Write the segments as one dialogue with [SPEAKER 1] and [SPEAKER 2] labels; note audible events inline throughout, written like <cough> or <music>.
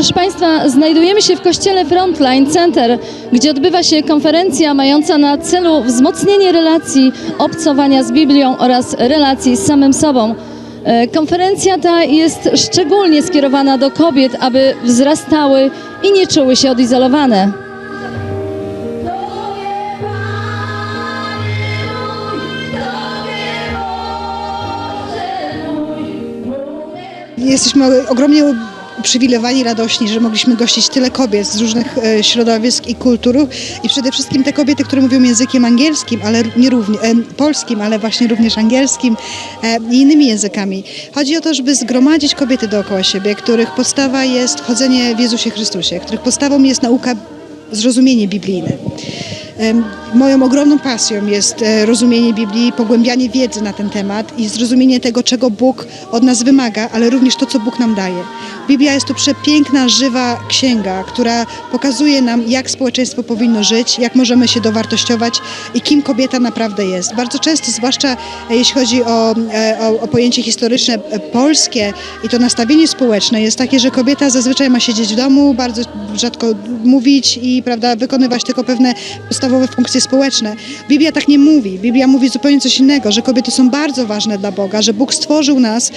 [SPEAKER 1] Proszę Państwa, znajdujemy się w kościele Frontline Center, gdzie odbywa się konferencja mająca na celu wzmocnienie relacji obcowania z Biblią oraz relacji z samym sobą. E, Konferencja ta jest szczególnie skierowana do kobiet, aby wzrastały i nie czuły się odizolowane.
[SPEAKER 2] Jesteśmy ogromnie uprzywilejowani, radośni, że mogliśmy gościć tyle kobiet z różnych e, środowisk i kultur i przede wszystkim te kobiety, które mówią językiem angielskim, ale nie równie, e, polskim, ale właśnie również angielskim e, i innymi językami. Chodzi o to, żeby zgromadzić kobiety dookoła siebie, których podstawa jest chodzenie w Jezusie Chrystusie, których podstawą jest nauka, zrozumienie biblijne. Moją ogromną pasją jest rozumienie Biblii, pogłębianie wiedzy na ten temat i zrozumienie tego, czego Bóg od nas wymaga, ale również to, co Bóg nam daje. Biblia jest to przepiękna, żywa księga, która pokazuje nam, jak społeczeństwo powinno żyć, jak możemy się dowartościować i kim kobieta naprawdę jest. Bardzo często, zwłaszcza e, jeśli chodzi o, e, o, o pojęcie historyczne e, polskie i to nastawienie społeczne jest takie, że kobieta zazwyczaj ma siedzieć w domu, bardzo rzadko mówić i prawda, wykonywać tylko pewne podstawowe funkcje społeczne. Biblia tak nie mówi. Biblia mówi zupełnie coś innego, że kobiety są bardzo ważne dla Boga, że Bóg stworzył nas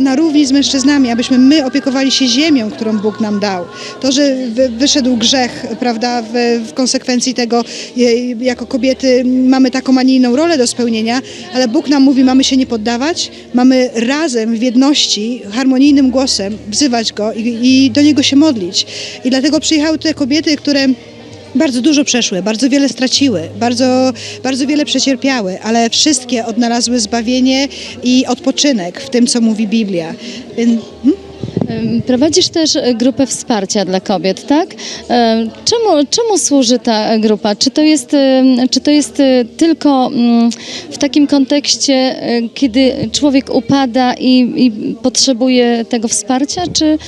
[SPEAKER 2] na równi z mężczyznami, abyśmy my opiekowali się ziemią, którą Bóg nam dał. To, że wy- wyszedł grzech, prawda, w, konsekwencji tego, jako kobiety mamy taką, a nie inną rolę do spełnienia, ale Bóg nam mówi, mamy się nie poddawać, mamy razem w jedności, harmonijnym głosem wzywać Go i, i do Niego się modlić. I dlatego przyjechały tutaj kobiety, które bardzo dużo przeszły, bardzo wiele straciły, bardzo, bardzo wiele przecierpiały, ale wszystkie odnalazły zbawienie i odpoczynek w tym, co mówi Biblia. Hmm?
[SPEAKER 1] Prowadzisz też e, grupę wsparcia dla kobiet, tak? Em, Czemu, czemu służy ta grupa? Czy to jest, czy to jest e, tylko mm, w takim kontekście, e, kiedy człowiek upada i, i potrzebuje tego wsparcia, czy,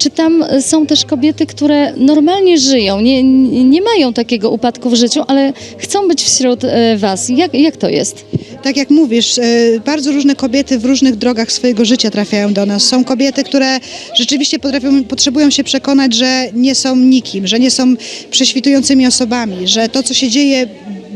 [SPEAKER 1] czy tam są też kobiety, które normalnie żyją, nie, nie mają takiego upadku w życiu, ale chcą być wśród e, Was? Jak, jak to jest?
[SPEAKER 2] Tak jak mówisz, e, bardzo różne kobiety w różnych drogach swojego życia trafiają do nas. Są kobiety, które rzeczywiście potrafią, potrzebują się przekonać, że nie są nikim, że nie są prześwitującymi osobami, że to, co się dzieje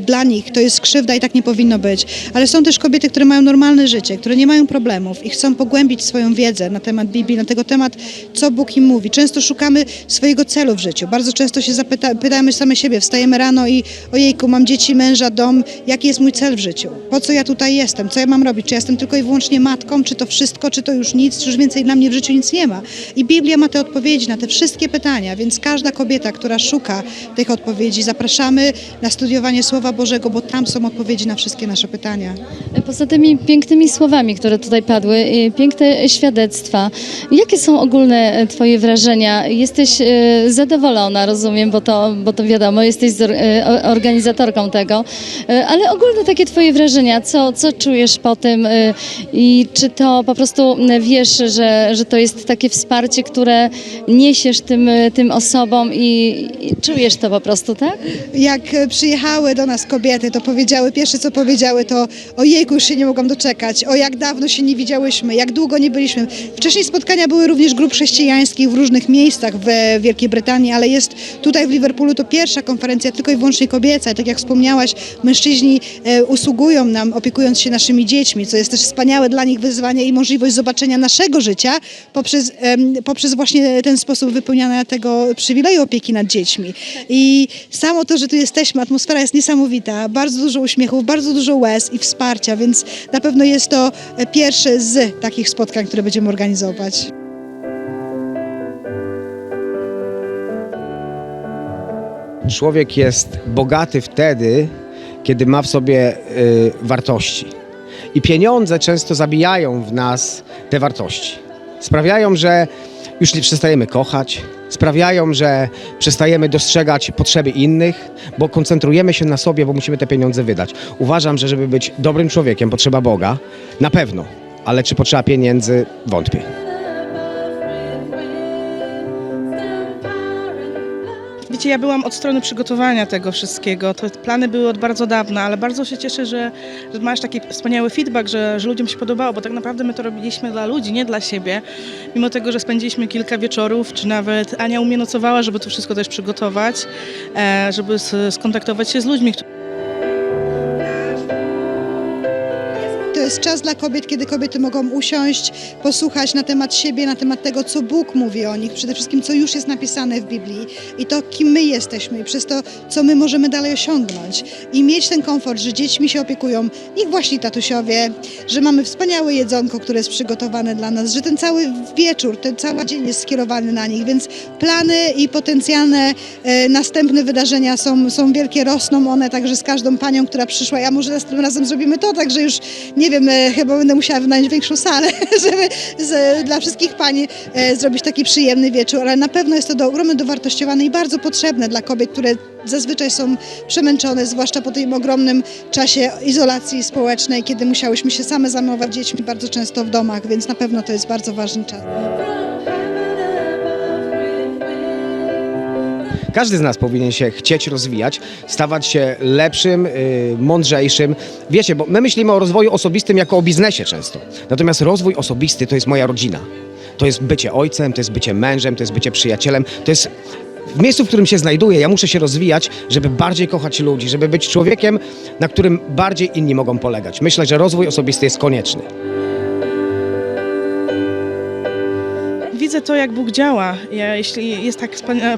[SPEAKER 2] dla nich to jest krzywda i tak nie powinno być. Ale są też kobiety, które mają normalne życie, które nie mają problemów i chcą pogłębić swoją wiedzę na temat Biblii, na tego temat, co Bóg im mówi. Często szukamy swojego celu w życiu. Bardzo często się zapyta, pytamy same siebie, wstajemy rano i ojejku, mam dzieci, męża, dom, jaki jest mój cel w życiu? Po co ja tutaj jestem? Co ja mam robić? Czy ja jestem tylko i wyłącznie matką? Czy to wszystko? Czy to już nic? Czy już więcej dla mnie w życiu nic nie ma? I Biblia ma te odpowiedzi na te wszystkie pytania, więc każda kobieta, która szuka tych odpowiedzi, zapraszamy na studiowanie Słowa Bożego, bo tam są odpowiedzi na wszystkie nasze pytania.
[SPEAKER 1] Poza tymi pięknymi słowami, które tutaj padły, y, piękne świadectwa, jakie są ogólne e, Twoje wrażenia? Jesteś e, zadowolona, rozumiem, bo to, bo to wiadomo, jesteś e, organizatorką tego, ale ogólne takie Twoje wrażenia, co, co czujesz po tym i czy to po prostu wiesz, że, że to jest takie wsparcie, które niesiesz tym, tym osobom i, i czujesz to po prostu, tak?
[SPEAKER 2] Jak przyjechały do nas kobiety, to powiedziały, pierwsze co powiedziały to ojejku, już się nie mogłam doczekać, o jak dawno się nie widziałyśmy, jak długo nie byliśmy. Wcześniej spotkania były również grup chrześcijańskich w różnych miejscach w Wielkiej Brytanii, ale jest tutaj w Liverpoolu to pierwsza konferencja tylko i wyłącznie kobieca. I tak jak wspomniałaś, mężczyźni e, usługują nam, opiekując się naszymi dziećmi, co jest też wspaniałe dla nich wyzwanie i możliwość zobaczenia naszego życia poprzez, poprzez właśnie ten sposób wypełniania tego przywileju opieki nad dziećmi. I samo to, że tu jesteśmy, atmosfera jest niesamowita, bardzo dużo uśmiechów, bardzo dużo łez i wsparcia, więc na pewno jest to pierwsze z takich spotkań, które będziemy organizować.
[SPEAKER 3] Człowiek jest bogaty wtedy, kiedy ma w sobie y, wartości. I pieniądze często zabijają w nas te wartości. Sprawiają, że już nie przestajemy kochać, sprawiają, że przestajemy dostrzegać potrzeby innych, bo koncentrujemy się na sobie, bo musimy te pieniądze wydać. Uważam, że żeby być dobrym człowiekiem, potrzeba Boga, na pewno, ale czy potrzeba pieniędzy, wątpię.
[SPEAKER 4] Ja byłam od strony przygotowania tego wszystkiego. To plany były od bardzo dawna, ale bardzo się cieszę, że, że masz taki wspaniały feedback, że, że ludziom się podobało, bo tak naprawdę my to robiliśmy dla ludzi, nie dla siebie. Mimo tego, że spędziliśmy kilka wieczorów, czy nawet Ania u mnie nocowała, żeby to wszystko też przygotować, e, żeby skontaktować się z ludźmi,
[SPEAKER 2] To jest czas dla kobiet, kiedy kobiety mogą usiąść, posłuchać na temat siebie, na temat tego, co Bóg mówi o nich, przede wszystkim, co już jest napisane w Biblii i to, kim my jesteśmy i przez to, co my możemy dalej osiągnąć. I mieć ten komfort, że dziećmi się opiekują ich właśnie tatusiowie, że mamy wspaniałe jedzonko, które jest przygotowane dla nas, że ten cały wieczór, ten cały dzień jest skierowany na nich, więc plany i potencjalne e, następne wydarzenia są, są wielkie, rosną one także z każdą panią, która przyszła. Ja może następnym razem zrobimy to, także już nie wiem, e, chyba będę musiała wynająć większą salę, <laughs> żeby z, dla wszystkich pań e, zrobić taki przyjemny wieczór, ale na pewno jest to do, ogromnie dowartościowane i bardzo potrzebne dla kobiet, które zazwyczaj są przemęczone, zwłaszcza po tym ogromnym czasie izolacji społecznej, kiedy musiałyśmy się same zajmować dziećmi bardzo często w domach, więc na pewno to jest bardzo ważny czas.
[SPEAKER 3] Każdy z nas powinien się chcieć rozwijać, stawać się lepszym, yy, mądrzejszym. Wiecie, bo my myślimy o rozwoju osobistym jako o biznesie często. Natomiast rozwój osobisty to jest moja rodzina. To jest bycie ojcem, to jest bycie mężem, to jest bycie przyjacielem, to jest w miejscu, w którym się znajduję, ja muszę się rozwijać, żeby bardziej kochać ludzi, żeby być człowiekiem, na którym bardziej inni mogą polegać. Myślę, że rozwój osobisty jest konieczny.
[SPEAKER 4] Widzę to, jak Bóg działa. Ja, jeśli jest tak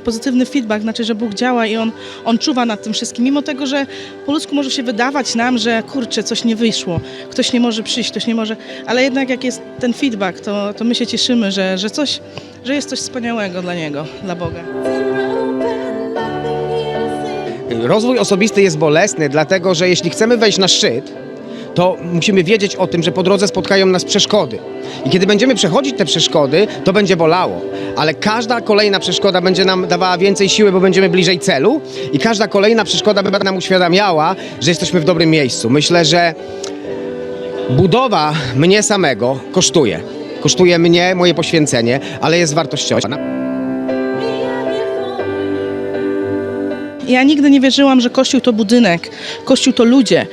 [SPEAKER 4] pozytywny feedback, znaczy, że Bóg działa i on, on czuwa nad tym wszystkim. Mimo tego, że po ludzku może się wydawać nam, że kurczę, coś nie wyszło, ktoś nie może przyjść, ktoś nie może, ale jednak jak jest ten feedback, to, to my się cieszymy, że, że, coś, że jest coś wspaniałego dla Niego, dla Boga.
[SPEAKER 3] Rozwój osobisty jest bolesny, dlatego że jeśli chcemy wejść na szczyt, to musimy wiedzieć o tym, że po drodze spotkają nas przeszkody. I kiedy będziemy przechodzić te przeszkody, to będzie bolało. Ale każda kolejna przeszkoda będzie nam dawała więcej siły, bo będziemy bliżej celu. I każda kolejna przeszkoda będzie nam uświadamiała, że jesteśmy w dobrym miejscu. Myślę, że budowa mnie samego kosztuje. Kosztuje mnie, moje poświęcenie, ale jest wartościowa.
[SPEAKER 4] Ja nigdy nie wierzyłam, że Kościół to budynek, Kościół to ludzie.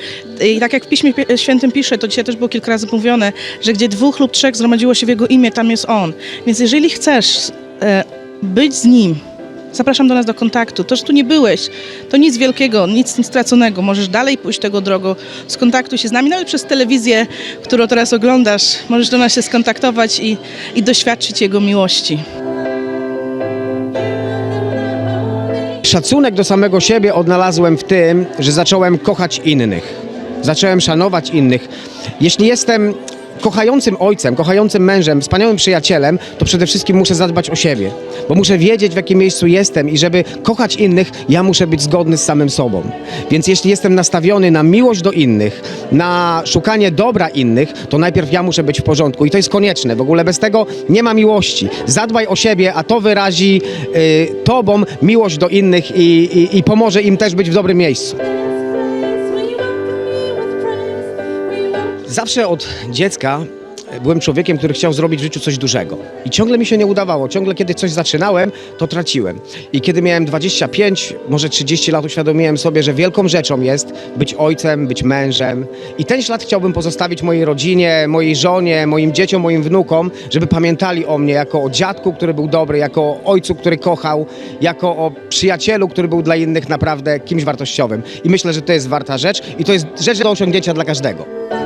[SPEAKER 4] I tak jak w Piśmie Świętym pisze, to dzisiaj też było kilka razy mówione, że gdzie dwóch lub trzech zgromadziło się w Jego imię, tam jest On. Więc jeżeli chcesz e, być z Nim, zapraszam do nas do kontaktu. To, że tu nie byłeś, to nic wielkiego, nic, straconego. Możesz dalej pójść tego drogą, skontaktuj się z nami, nawet przez telewizję, którą teraz oglądasz, możesz do nas się skontaktować i, i doświadczyć Jego miłości.
[SPEAKER 3] Szacunek do samego siebie odnalazłem w tym, że zacząłem kochać innych. Zacząłem szanować innych. Jeśli jestem kochającym ojcem, kochającym mężem, wspaniałym przyjacielem, to przede wszystkim muszę zadbać o siebie. Bo muszę wiedzieć, w jakim miejscu jestem i żeby kochać innych, ja muszę być zgodny z samym sobą. Więc jeśli jestem nastawiony na miłość do innych, na szukanie dobra innych, to najpierw ja muszę być w porządku. I to jest konieczne. W ogóle bez tego nie ma miłości. Zadbaj o siebie, a to wyrazi y, tobą miłość do innych i, i, i pomoże im też być w dobrym miejscu. Zawsze od dziecka byłem człowiekiem, który chciał zrobić w życiu coś dużego. I ciągle mi się nie udawało. Ciągle, kiedy coś zaczynałem, to traciłem. I kiedy miałem 25, może 30 lat, uświadomiłem sobie, że wielką rzeczą jest być ojcem, być mężem. I ten ślad chciałbym pozostawić mojej rodzinie, mojej żonie, moim dzieciom, moim wnukom, żeby pamiętali o mnie jako o dziadku, który był dobry, jako o ojcu, który kochał, jako o przyjacielu, który był dla innych naprawdę kimś wartościowym. I myślę, że to jest warta rzecz i to jest rzecz do osiągnięcia dla każdego.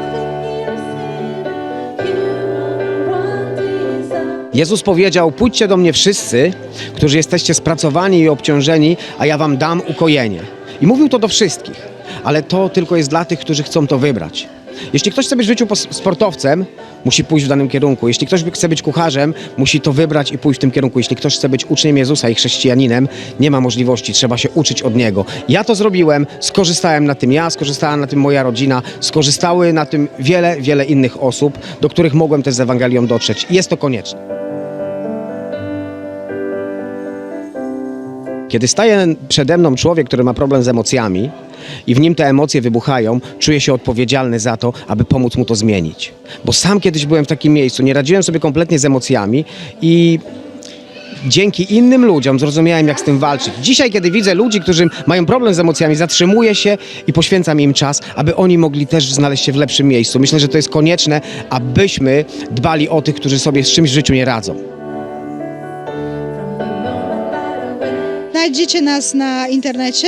[SPEAKER 3] Jezus powiedział: Pójdźcie do mnie wszyscy, którzy jesteście spracowani i obciążeni, a ja wam dam ukojenie. I mówił to do wszystkich, ale to tylko jest dla tych, którzy chcą to wybrać. Jeśli ktoś chce być w życiu sportowcem, musi pójść w danym kierunku. Jeśli ktoś chce być kucharzem, musi to wybrać i pójść w tym kierunku. Jeśli ktoś chce być uczniem Jezusa i chrześcijaninem, nie ma możliwości, trzeba się uczyć od Niego. Ja to zrobiłem, skorzystałem na tym ja, skorzystała na tym moja rodzina, skorzystały na tym wiele, wiele innych osób, do których mogłem też z Ewangelią dotrzeć. Jest to konieczne. Kiedy staje przede mną człowiek, który ma problem z emocjami i w nim te emocje wybuchają, czuję się odpowiedzialny za to, aby pomóc mu to zmienić. Bo sam kiedyś byłem w takim miejscu, nie radziłem sobie kompletnie z emocjami i dzięki innym ludziom zrozumiałem, jak z tym walczyć. Dzisiaj, kiedy widzę ludzi, którzy mają problem z emocjami, zatrzymuję się i poświęcam im czas, aby oni mogli też znaleźć się w lepszym miejscu. Myślę, że to jest konieczne, abyśmy dbali o tych, którzy sobie z czymś w życiu nie radzą.
[SPEAKER 2] Znajdziecie nas na internecie,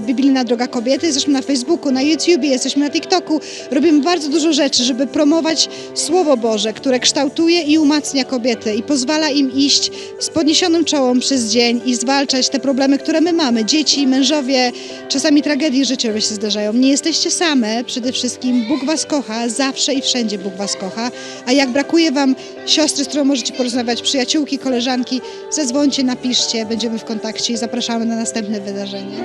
[SPEAKER 2] Biblijna Droga Kobiety, jesteśmy na Facebooku, na YouTubie, jesteśmy na TikToku. Robimy bardzo dużo rzeczy, żeby promować Słowo Boże, które kształtuje i umacnia kobiety i pozwala im iść z podniesionym czołem przez dzień i zwalczać te problemy, które my mamy. Dzieci, mężowie, czasami tragedie życiowe się zdarzają. Nie jesteście same, przede wszystkim Bóg was kocha, zawsze i wszędzie Bóg was kocha. A jak brakuje wam siostry, z którą możecie porozmawiać, przyjaciółki, koleżanki, zadzwońcie, napiszcie, będziemy w kontakcie zapraszamy na następne wydarzenie.